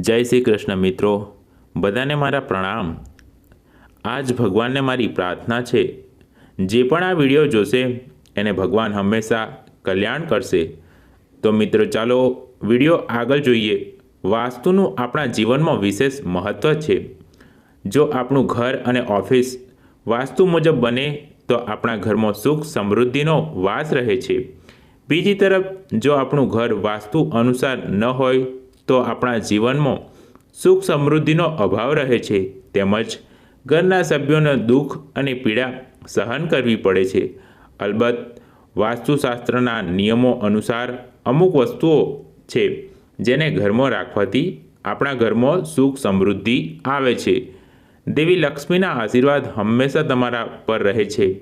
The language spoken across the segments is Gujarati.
જય શ્રી કૃષ્ણ મિત્રો, બધાને મારા પ્રણામ. આજ ભગવાનને મારી પ્રાર્થના છે. જે પણ આ વીડિયો જોશે, એને ભગવાન હંમેશા કલ્યાણ કરશે. તો મિત્રો, ચાલો વીડિયો આગળ જોઈએ. વાસ્તુનું આપણા જીવનમાં વિશેષ મહત્ત્વ છે. જો આપણું ઘર અને ઓફિસ વાસ્તુ મુજબ બને, તો આપણા ઘરમાં સુખ સમૃદ્ધિનો વાસ રહે છે. બીજી તરફ, જો આપણું ઘર વાસ્તુ અનુસાર ન હોય તો આપણા જીવનમાં સુખ સમૃદ્ધિનો અભાવ રહે છે. તેમજ ઘરના સભ્યોને દુઃખ અને પીડા સહન કરવી પડે છે. અલબત્ત વાસ્તુશાસ્ત્રના નિયમો અનુસાર અમુક વસ્તુઓ છે જેને ઘરમાં રાખવાથી આપણા ઘરમાં સુખ સમૃદ્ધિ આવે છે. દેવી લક્ષ્મીના આશીર્વાદ હંમેશા તમારા પર રહે છે.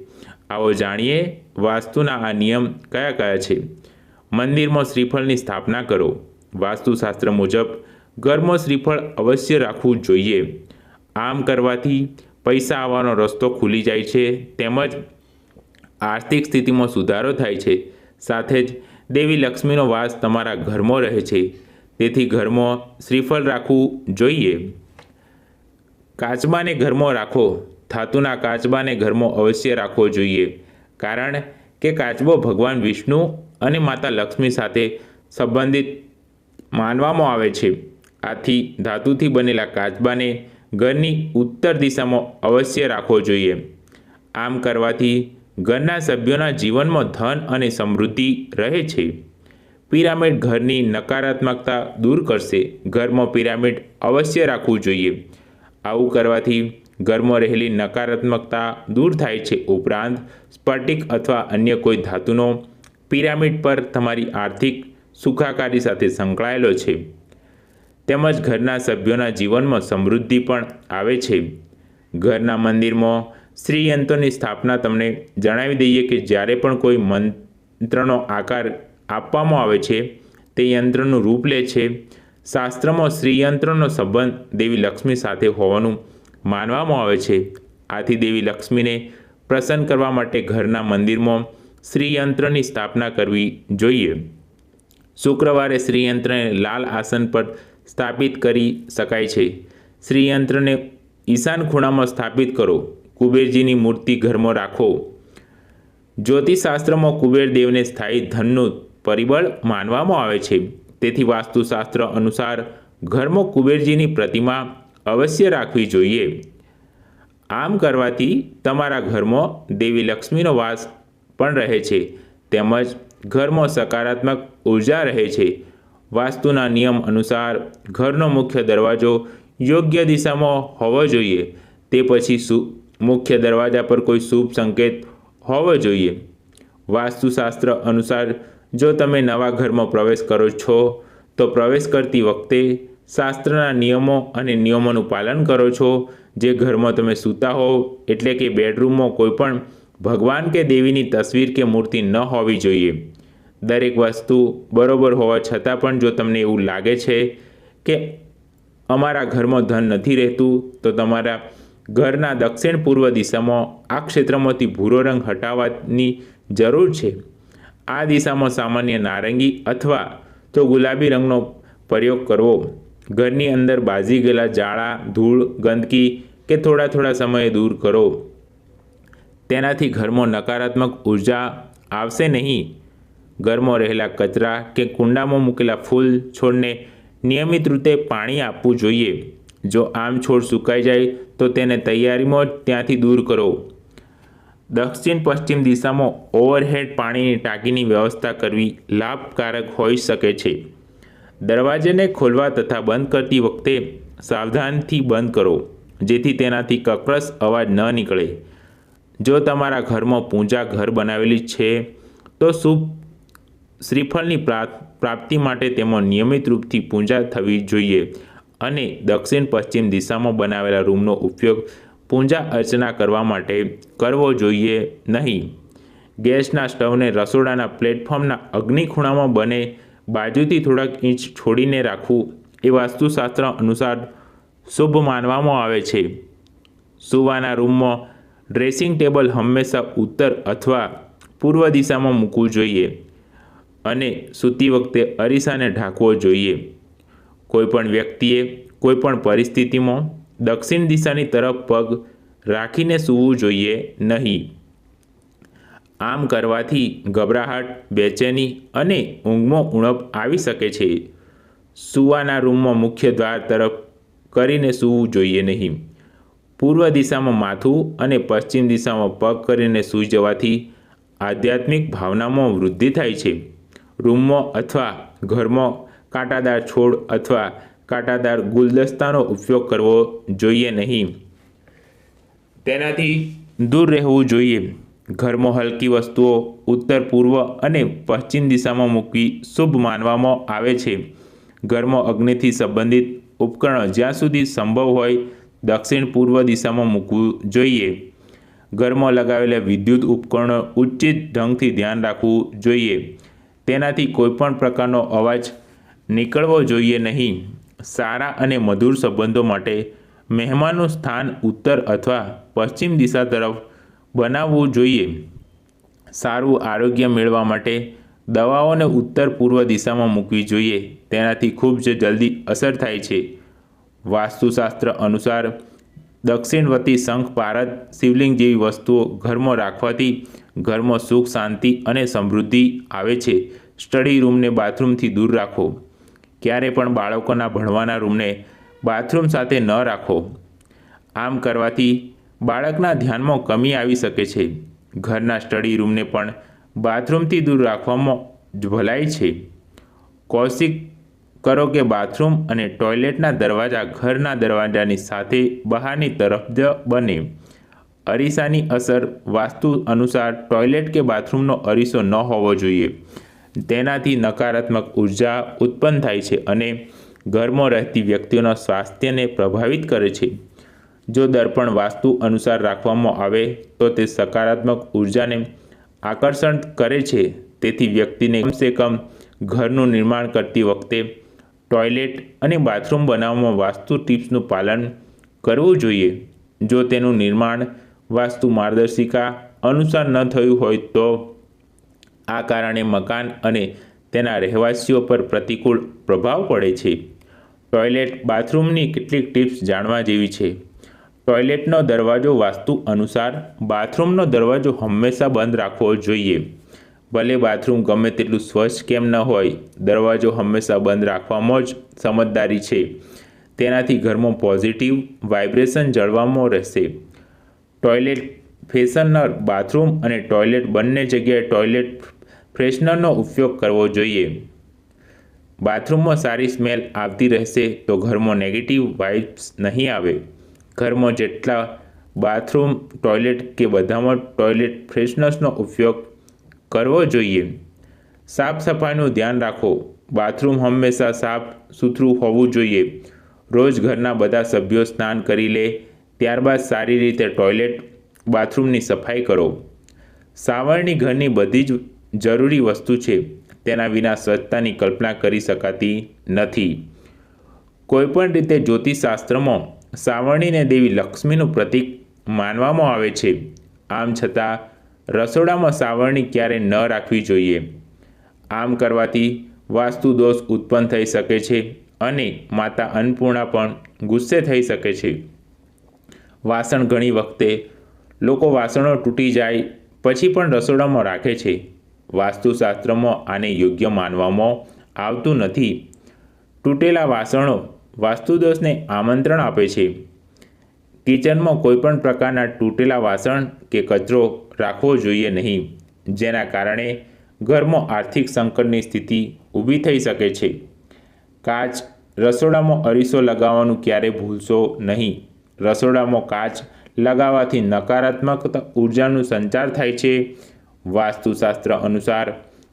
આવો જાણીએ વાસ્તુના આ નિયમ કયા કયા છે. મંદિરમાં શ્રીફળની સ્થાપના કરો. વાસ્તુશાસ્ત્ર મુજબ ઘરમાં શ્રીફળ અવશ્ય રાખવું જોઈએ. આમ કરવાથી પૈસા આવવાનો રસ્તો ખુલી જાય છે, તેમજ આર્થિક સ્થિતિમાં સુધારો થાય છે. સાથે જ દેવી લક્ષ્મીનો વાસ તમારા ઘરમાં રહે છે, તેથી ઘરમાં શ્રીફળ રાખવું જોઈએ. કાચબાને ઘરમાં રાખો, ધાતુના કાચબાને ઘરમાં અવશ્ય રાખવો જોઈએ, કારણ કે કાચબો ભગવાન વિષ્ણુ અને માતા લક્ષ્મી સાથે સંબંધિત માનવામાં આવે છે. આથી ધાતુથી બનેલા કાચબાને ઘરની ઉત્તર દિશામાં અવશ્ય રાખવો જોઈએ. આમ કરવાથી ઘરના સભ્યોના જીવનમાં ધન અને સમૃદ્ધિ રહે છે. પિરામિડ ઘરની નકારાત્મકતા દૂર કરશે. ઘરમાં પિરામિડ અવશ્ય રાખવું જોઈએ. આવું કરવાથી ઘરમાં રહેલી નકારાત્મકતા દૂર થાય છે. ઉપરાંત સ્ફટિક અથવા અન્ય કોઈ ધાતુનો પિરામિડ પર તમારી આર્થિક સુખાકારી સાથે સંકળાયેલો છે. તેમજ ઘરના સભ્યોના જીવનમાં સમૃદ્ધિ પણ આવે છે. ઘરના મંદિરમાં શ્રીયંત્રોની સ્થાપના તમને જણાવી દઈએ કે જ્યારે પણ કોઈ મંત્રનો આકાર આપવામાં આવે છે, તે યંત્રનું રૂપ લે છે. શાસ્ત્રમાં શ્રીયંત્રનો સંબંધ દેવી લક્ષ્મી સાથે હોવાનું માનવામાં આવે છે. આથી દેવી લક્ષ્મીને પ્રસન્ન કરવા માટે ઘરના મંદિરમાં શ્રીયંત્રની સ્થાપના કરવી જોઈએ. શુક્રવારે શ્રીયંત્રને લાલ આસન પર સ્થાપિત કરી શકાય છે. શ્રીયંત્રને ઈશાન ખૂણામાં સ્થાપિત કરો. કુબેરજીની મૂર્તિ ઘરમાં રાખો. જ્યોતિષશાસ્ત્રમાં કુબેર દેવને સ્થાયી ધનનું પરિબળ માનવામાં આવે છે. તેથી વાસ્તુશાસ્ત્ર અનુસાર ઘરમાં કુબેરજીની પ્રતિમા અવશ્ય રાખવી જોઈએ. આમ કરવાથી તમારા ઘરમાં દેવી લક્ષ્મીનો વાસ પણ રહે છે. તેમજ ઘરમાં સકારાત્મક ઊર્જા રહે છે. વાસ્તુના નિયમ અનુસાર ઘરનો મુખ્ય દરવાજો યોગ્ય દિશામાં હોવો જોઈએ. તે પછી મુખ્ય દરવાજા પર કોઈ શુભ સંકેત હોવો જોઈએ. વાસ્તુશાસ્ત્ર અનુસાર જો તમે નવા ઘરમાં પ્રવેશ કરો છો, તો પ્રવેશ કરતી વખતે શાસ્ત્રના નિયમો અને નિયમોનું પાલન કરો છો. જે ઘરમાં તમે સૂતા હોવ, એટલે કે બેડરૂમમાં કોઈપણ ભગવાન કે દેવીની તસવીર કે મૂર્તિ ન હોવી જોઈએ. દરેક વસ્તુ બરોબર હોવા છતાં પણ જો તમને એવું લાગે છે કે અમારા ઘરમાં ધન નથી રહેતું, તો તમારા ઘરના દક્ષિણ પૂર્વ દિશામાં આ ક્ષેત્રમાંથી ભૂરો રંગ હટાવવાની જરૂર છે. આ દિશામાં સામાન્ય નારંગી અથવા તો ગુલાબી રંગનો પ્રયોગ કરવો. ઘરની અંદર બાજી ગયેલા જાળા ધૂળ, ગંદકી કે થોડા થોડા સમયે દૂર કરો. તેનાથી ઘરમાં નકારાત્મક ઊર્જા આવશે નહીં. ઘરમાં રહેલા કચરા કે કુંડામાં મૂકેલા ફૂલ છોડને નિયમિત રીતે પાણી આપવું જોઈએ. જો આમ છોડ સુકાઈ જાય, તો તેને તૈયારીમાં જ ત્યાંથી દૂર કરો. દક્ષિણ પશ્ચિમ દિશામાં ઓવરહેડ પાણીની ટાંકીની વ્યવસ્થા કરવી લાભકારક હોઈ શકે છે. દરવાજાને ખોલવા તથા બંધ કરતી વખતે સાવધાનથી બંધ કરો, જેથી તેનાથી કકરસ અવાજ ન નીકળે. જો તમારા ઘરમાં પૂજા ઘર બનાવેલી છે, તો શુભ શ્રીફળની પ્રાપ્તિ માટે તેમાં નિયમિત રૂપથી પૂજા થવી જોઈએ અને દક્ષિણ પશ્ચિમ દિશામાં બનાવેલા રૂમનો ઉપયોગ પૂજા અર્ચના કરવા માટે કરવો જોઈએ નહીં. ગેસના સ્ટવને રસોડાના પ્લેટફોર્મના અગ્નિ ખૂણામાં બને બાજુથી થોડાક ઇંચ છોડીને રાખવું એ વાસ્તુશાસ્ત્ર અનુસાર શુભ માનવામાં આવે છે. સુવાના રૂમમાં ડ્રેસિંગ ટેબલ હંમેશા ઉત્તર અથવા પૂર્વ દિશામાં મૂકવું જોઈએ અને સૂતી વખતે અરીસાને ઢાંકવો જોઈએ. કોઈપણ વ્યક્તિએ કોઈપણ પરિસ્થિતિમાં દક્ષિણ દિશાની તરફ પગ રાખીને સૂવું જોઈએ નહીં. આમ કરવાથી ગભરાહટ, બેચેની અને ઊંઘમાં ઉણપ આવી શકે છે. સૂવાના રૂમમાં મુખ્ય દ્વાર તરફ કરીને સૂવું જોઈએ નહીં. પૂર્વ દિશામાં માથું અને પશ્ચિમ દિશામાં પગ કરીને સૂઈ જવાથી આધ્યાત્મિક ભાવનામાં વૃદ્ધિ થાય છે. રૂમમાં અથવા ઘરમાં કાંટાદાર છોડ અથવા કાંટાદાર ગુલદસ્તાનો ઉપયોગ કરવો જોઈએ નહીં. તેનાથી દૂર રહેવું જોઈએ. ઘરમાં હલકી વસ્તુઓ ઉત્તર, પૂર્વ અને પશ્ચિમ દિશામાં મૂકવી શુભ માનવામાં આવે છે. ઘરમાં અગ્નિથી સંબંધિત ઉપકરણો જ્યાં સુધી સંભવ હોય દક્ષિણ પૂર્વ દિશામાં મૂકવું જોઈએ. ઘરમાં લગાવેલા વિદ્યુત ઉપકરણો ઉચિત ઢંગથી ધ્યાન રાખવું જોઈએ. તેનાથી કોઈપણ પ્રકારનો અવાજ નીકળવો જોઈએ નહીં. સારા અને મધુર સંબંધો માટે મહેમાનનું સ્થાન ઉત્તર અથવા પશ્ચિમ દિશા તરફ બનાવવું જોઈએ. સારું આરોગ્ય મેળવવા માટે દવાઓને ઉત્તર પૂર્વ દિશામાં મૂકવી જોઈએ. તેનાથી ખૂબ જ જલ્દી અસર થાય છે. વાસ્તુશાસ્ત્ર અનુસાર દક્ષિણવતી શંખ પારદ શિવલિંગ જેવી વસ્તુઓ ઘરમાં રાખવાથી ઘરમાં સુખ, શાંતિ અને સમૃદ્ધિ આવે છે. સ્ટડી રૂમને બાથરૂમથી દૂર રાખો. ક્યારે પણ બાળકોના ભણવાના રૂમને બાથરૂમ સાથે ન રાખો. આમ કરવાથી બાળકના ધ્યાનમાં કમી આવી શકે છે. ઘરના સ્ટડી રૂમને પણ બાથરૂમથી દૂર રાખવામાં જ ભલાઈ છે. કૌશિક કરો કે બાથરૂમ અને ટોયલેટના દરવાજા ઘરના દરવાજાની સાથે બહારની તરફ જ બને. અરીસાની અસર વાસ્તુ અનુસાર ટોયલેટ કે બાથરૂમનો અરીસો ન હોવો જોઈએ. તેનાથી નકારાત્મક ઊર્જા ઉત્પન્ન થાય છે અને ઘરમાં રહેતી વ્યક્તિઓના સ્વાસ્થ્યને પ્રભાવિત કરે છે. જો દર્પણ વાસ્તુ અનુસાર રાખવામાં આવે, તો તે સકારાત્મક ઉર્જાને આકર્ષણ કરે છે. તેથી વ્યક્તિને કમસે કમ ઘરનું નિર્માણ કરતી વખતે ટોયલેટ અને બાથરૂમ બનાવવામાં વાસ્તુ ટિપ્સનું પાલન કરવું જોઈએ. જો તેનું નિર્માણ વાસ્તુ માર્ગદર્શિકા અનુસાર ન થયું હોય તો આ કારણે મકાન અને તેના રહેવાસીઓ પર પ્રતિકૂળ પ્રભાવ પડે છે. ટોયલેટ બાથરૂમની કેટલીક ટિપ્સ જાણવા જેવી છે. ટોયલેટનો દરવાજો વાસ્તુ અનુસાર, બાથરૂમનો દરવાજો હંમેશા બંધ રાખવો જોઈએ. ભલે બાથરૂમ ગમે તેટલું સ્વચ્છ કેમ ન હોય, દરવાજો હંમેશા બંધ રાખવામાં જ સમજદારી છે. તેનાથી ઘરમાં પોઝિટિવ વાઇબ્રેશન જળવામાં રહેશે. ટોયલેટ ફેશનર બાથરૂમ અને ટોયલેટ બંને જગ્યાએ ટોયલેટ ફ્રેશનરનો ઉપયોગ કરવો જોઈએ. બાથરૂમમાં સારી સ્મેલ આવતી રહેશે તો ઘરમાં નેગેટિવ વાઇબ્સ નહીં આવે. ઘરમાં જેટલા બાથરૂમ, ટોયલેટ કે બધામાં ટોયલેટ ફ્રેશનર્સનો ઉપયોગ કરવો જોઈએ. સાફ સફાઈનું ધ્યાન રાખો. બાથરૂમ હંમેશા સાફ સુથરું હોવું જોઈએ. રોજ ઘરના બધા સભ્યો સ્નાન કરી લે, ત્યારબાદ સારી રીતે ટોયલેટ, બાથરૂમની સફાઈ કરો. સાવરણી ઘરની બધી જ જરૂરી વસ્તુ છે. તેના વિના સ્વચ્છતાની કલ્પના કરી શકાતી નથી. કોઈપણ રીતે જ્યોતિષશાસ્ત્રમાં સાવરણીને દેવી લક્ષ્મીનું પ્રતીક માનવામાં આવે છે. આમ છતાં રસોડામાં સાવરણી ક્યારે ન રાખવી જોઈએ? આમ કરવાથી વાસ્તુ દોષ ઉત્પન્ન થઈ શકે છે અને માતા અન્નપૂર્ણા પણ ગુસ્સે થઈ શકે છે. વાસણ ઘણી વખતે લોકો વાસણો તૂટી જાય, પછી પણ રસોડામાં રાખે છે. વાસ્તુશાસ્ત્રમાં આને યોગ્ય માનવામાં આવતું નથી. તૂટેલા વાસણો વાસ્તુદોષને આમંત્રણ આપે છે. કિચનમાં કોઈપણ પ્રકારના તૂટેલા વાસણ કે કચરો રાખવો જોઈએ નહીં, જેના કારણે ઘરમાં આર્થિક સંકટની સ્થિતિ ઊભી થઈ શકે છે. કાચ રસોડામાં અરીસો લગાવવાનું ક્યારે ભૂલશો નહીં. રસોડામાં કાચ લગાવવાથી નકારાત્મક ઉર્જાનું સંચાર થાય છે. વાસ્તુશાસ્ત્ર અનુસાર,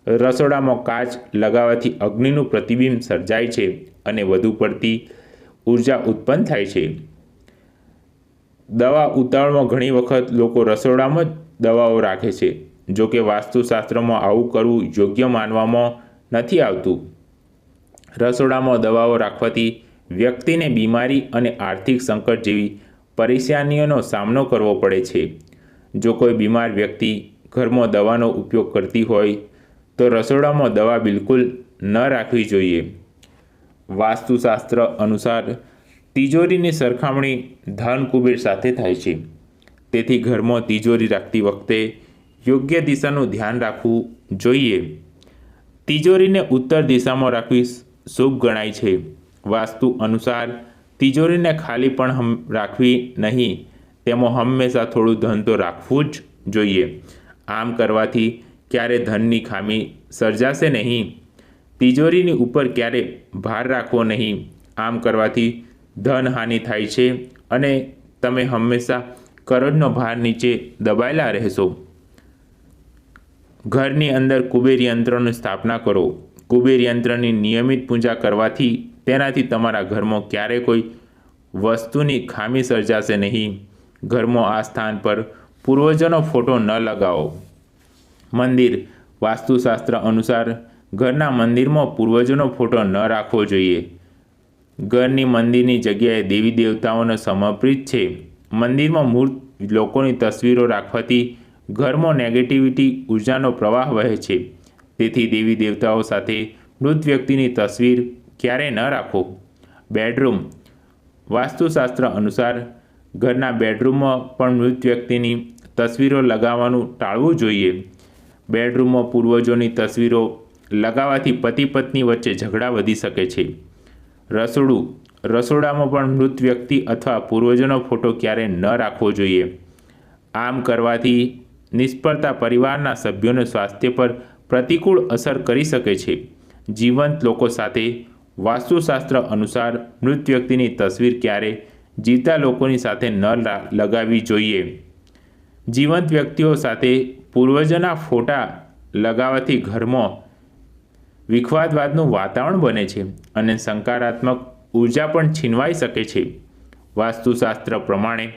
રસોડામાં કાચ લગાવવાથી અગ્નિનું પ્રતિબિંબ સર્જાય છે અને વધુ પડતી ઊર્જા ઉત્પન્ન થાય છે. દવા ઉતાવળમાં ઘણી વખત લોકો રસોડામાં જ દવાઓ રાખે છે, જો કે વાસ્તુશાસ્ત્રમાં આવું કરવું યોગ્ય માનવામાં નથી આવતું. રસોડામાં દવાઓ રાખવાથી વ્યક્તિને બીમારી અને આર્થિક સંકટ જેવી પરેશાનીઓનો સામનો કરવો પડે છે. જો કોઈ બીમાર વ્યક્તિ ઘરમાં દવાનો ઉપયોગ કરતી હોય, તો રસોડામાં દવા બિલકુલ ન રાખવી જોઈએ. વાસ્તુશાસ્ત્ર અનુસાર તિજોરીની સરખામણી ધન કુબેર સાથે થાય છે. તેથી ઘરમાં તિજોરી રાખતી વખતે યોગ્ય દિશાનું ધ્યાન રાખવું જોઈએ. તિજોરીને ઉત્તર દિશામાં રાખવી શુભ ગણાય છે. વાસ્તુ અનુસાર તિજોરીને ખાલી પણ હમ, રાખવી નહીં. તેમાં હંમેશા થોડું ધન તો રાખવું જ જોઈએ. આમ કરવાથી ક્યારે ધનની ખામી સર્જાશે નહીં? તિજોરીની ઉપર ક્યારે ભાર રાખવો નહીં? આમ કરવાથી ધન હાનિ થાય છે અને તમે હંમેશા કરોડનો ભાર નીચે દબાયેલા રહેશો. ઘરની અંદર કુબેર યંત્રની સ્થાપના કરો. કુબેર યંત્રની નિયમિત પૂજા કરવાથી તેનાથી તમારા ઘરમાં ક્યારે કોઈ વસ્તુની ખામી સર્જાશે નહીં. ઘરમાં આ સ્થાન પર પૂર્વજોનો ફોટો ન લગાવો. મંદિર વાસ્તુશાસ્ત્ર અનુસાર ઘરના મંદિરમાં પૂર્વજોનો ફોટો ન રાખવો જોઈએ. ઘરની મંદિરની જગ્યાએ દેવી દેવતાઓને સમર્પિત છે. મંદિરમાં મૂર્ત લોકોની તસવીરો રાખવાથી ઘરમાં નેગેટિવિટી ઉર્જાનો પ્રવાહ વહે છે. તેથી દેવી દેવતાઓ સાથે મૃત વ્યક્તિની તસવીર ક્યારેય ન રાખો. બેડરૂમ. વાસ્તુશાસ્ત્ર અનુસાર ઘરના બેડરૂમમાં પણ મૃત વ્યક્તિની તસવીરો લગાવવાનું ટાળવું જોઈએ. બેડરૂમમાં પૂર્વજોની તસવીરો લગાવવાથી પતિ પત્ની વચ્ચે ઝઘડા વધી શકે છે. રસોડું. રસોડામાં પણ મૃત વ્યક્તિ અથવા પૂર્વજોનો ફોટો ક્યારેય ન રાખવો જોઈએ. આમ કરવાથી નિષ્ફળતા પરિવારના સભ્યોના સ્વાસ્થ્ય પર પ્રતિકૂળ અસર કરી શકે છે. જીવંત લોકો સાથે વાસ્તુશાસ્ત્ર અનુસાર મૃત વ્યક્તિની તસવીર ક્યારે જીવતા લોકોની સાથે ન લગાવવી જોઈએ. જીવંત વ્યક્તિઓ સાથે પૂર્વજોના ફોટા લગાવવાથી ઘરમાં વિખવાદવાદનું વાતાવરણ બને છે અને સંકારાત્મક ઊર્જા પણ છીનવાઈ શકે છે. વાસ્તુશાસ્ત્ર પ્રમાણે,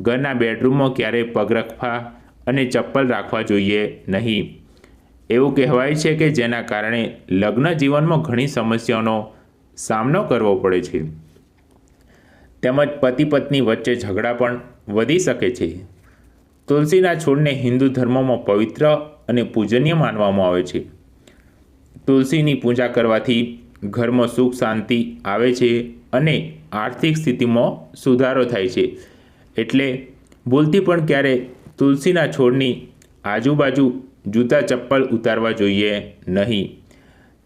ઘરના બેડરૂમમાં ક્યારેય પગરખા અને ચપ્પલ રાખવા જોઈએ નહીં. એવું કહેવાય છે કે જેના કારણે લગ્ન જીવનમાં ઘણી સમસ્યાઓનો સામનો કરવો પડે છે. તેમજ પતિ પત્ની વચ્ચે ઝઘડા પણ વધી શકે છે. તુલસીના છોડને હિન્દુ ધર્મમાં પવિત્ર અને પૂજનીય માનવામાં આવે છે. તુલસીની પૂજા કરવાથી ઘરમાં સુખ શાંતિ આવે છે અને આર્થિક સ્થિતિમાં સુધારો થાય છે. એટલે ભૂલથી પણ ક્યારે તુલસીના છોડની આજુબાજુ જૂતા ચપ્પલ ઉતારવા જોઈએ નહીં.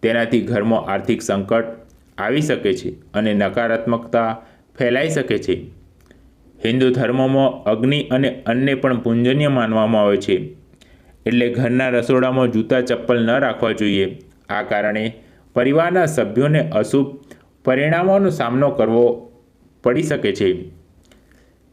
તેનાથી ઘરમાં આર્થિક સંકટ આવી શકે છે અને નકારાત્મકતા ફેલાઈ શકે છે. હિન્દુ ધર્મમાં અગ્નિ અને અન્નને પણ પૂંજનીય માનવામાં આવે છે. એટલે ઘરના રસોડામાં જૂતા ચપ્પલ ન રાખવા જોઈએ. આ કારણે પરિવારના સભ્યોને અશુભ પરિણામોનો સામનો કરવો પડી શકે છે.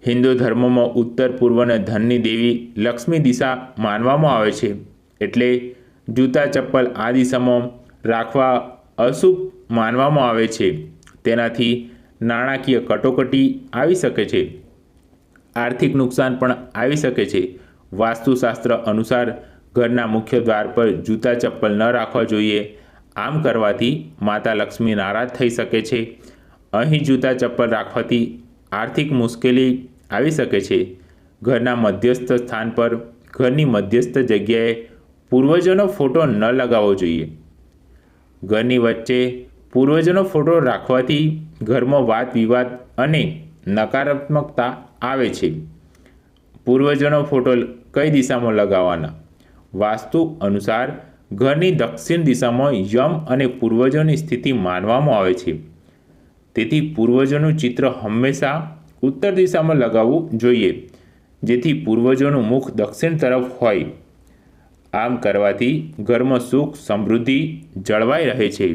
હિન્દુ ધર્મમાં ઉત્તર પૂર્વને ધનની દેવી લક્ષ્મી દિશા માનવામાં આવે છે. એટલે જૂતા, ચપ્પલ આ દિશામાં રાખવા અશુભ માનવામાં આવે છે. તેનાથી નાણાકીય કટોકટી આવી શકે છે. આર્થિક નુકસાન પણ આવી શકે છે. વાસ્તુશાસ્ત્ર અનુસાર ઘરના મુખ્ય દ્વાર પર જૂતા ચપ્પલ ન રાખવા જોઈએ. આમ કરવાથી માતા લક્ષ્મી નારાજ થઈ શકે છે. અહીં જૂતા ચપ્પલ રાખવાથી આર્થિક મુશ્કેલી આવી શકે છે. ઘરના મધ્યસ્થ સ્થાન પર ઘરની મધ્યસ્થ જગ્યાએ પૂર્વજોનો ફોટો ન લગાવવો જોઈએ. ઘરની વચ્ચે પૂર્વજોનો ફોટો રાખવાથી ઘરમાં વાદ વિવાદ અને નકારાત્મકતા આવે છે. પૂર્વજોનો ફોટો કઈ દિશામાં લગાવવાના? વાસ્તુ અનુસાર ઘરની દક્ષિણ દિશામાં યમ અને પૂર્વજોની સ્થિતિ માનવામાં આવે છે. તેથી પૂર્વજોનું ચિત્ર હંમેશા ઉત્તર દિશામાં લગાવવું જોઈએ, જેથી પૂર્વજોનું મુખ દક્ષિણ તરફ હોય. આમ કરવાથી ઘરમાં સુખ, સમૃદ્ધિ જળવાઈ રહે છે.